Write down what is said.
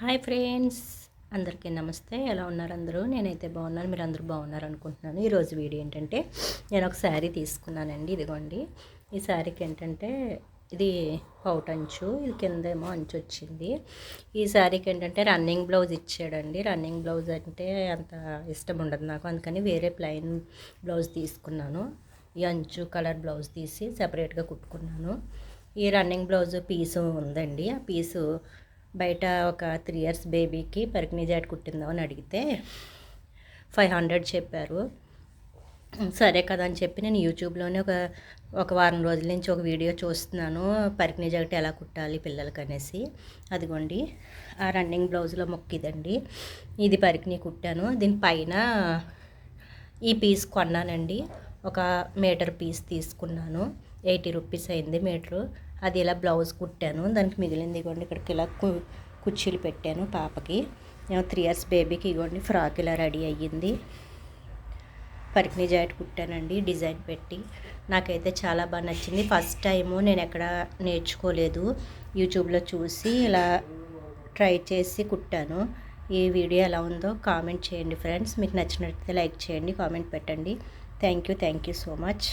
Hi friends. అందరికీ నమస్తే. ఎలా ఉన్నారు అందరూ? నేనైతే బాగున్నాను. మీరు అందరూ బాగున్నారు అనుకుంటున్నాను ఈరోజు వీడియో ఏంటంటే నేను ఒక శారీ తీసుకున్నానండి. ఇదిగోండి. ఈ శారీకి ఏంటంటే ఇది పౌట్ అంచు ఇది కిందేమో అంచు వచ్చింది. ఈ శారీకి ఏంటంటే రన్నింగ్ బ్లౌజ్ ఇచ్చాడండి. రన్నింగ్ బ్లౌజ్ అంటే అంత ఇష్టం ఉండదు నాకు. అందుకని వేరే ప్లెయిన్ బ్లౌజ్ తీసుకున్నాను. ఈ అంచు కలర్ బ్లౌజ్ తీసి సపరేట్గా కుట్టుకున్నాను. ఈ రన్నింగ్ బ్లౌజ్ పీసు ఉందండి. ఆ పీసు బయట ఒక త్రీ ఇయర్స్ బేబీకి పరికిణీ జాట్ కుట్టిందో అని అడిగితే ఫైవ్ హండ్రెడ్ చెప్పారు. సరే కదా అని చెప్పి నేను యూట్యూబ్లోనే ఒక ఒక వారం రోజుల నుంచి ఒక వీడియో చూస్తున్నాను. పరికిణీ జాకెట్ ఎలా కుట్టాలి పిల్లలకి అనేసి. అదిగోండి. ఆ రన్నింగ్ బ్లౌజ్లో మొక్క ఇదండి. ఇది పరికిణీ కుట్టాను. దీనిపైన ఈ పీస్ కొన్నానండి. ఒక మీటర్ పీస్ తీసుకున్నాను. ఎయిటీ రూపీస్ అయింది మీటరు. అది ఇలా బ్లౌజ్ కుట్టాను. దానికి మిగిలింది ఇవ్వండి ఇక్కడికి ఇలా కు కుర్చీలు పెట్టాను పాపకి. నేను త్రీ ఇయర్స్ బేబీకి ఇవ్వండి ఫ్రాక్ ఇలా రెడీ అయ్యింది. పరికిణి జాకెట్ కుట్టానండి డిజైన్ పెట్టి. నాకైతే చాలా బాగా నచ్చింది. ఫస్ట్ టైము నేను ఎక్కడ నేర్చుకోలేదు. యూట్యూబ్లో చూసి ఇలా ట్రై చేసి కుట్టాను. ఈ వీడియో ఎలా ఉందో కామెంట్ చేయండి ఫ్రెండ్స్. మీకు నచ్చినట్లయితే లైక్ చేయండి కామెంట్ పెట్టండి. Thank you thank you so much.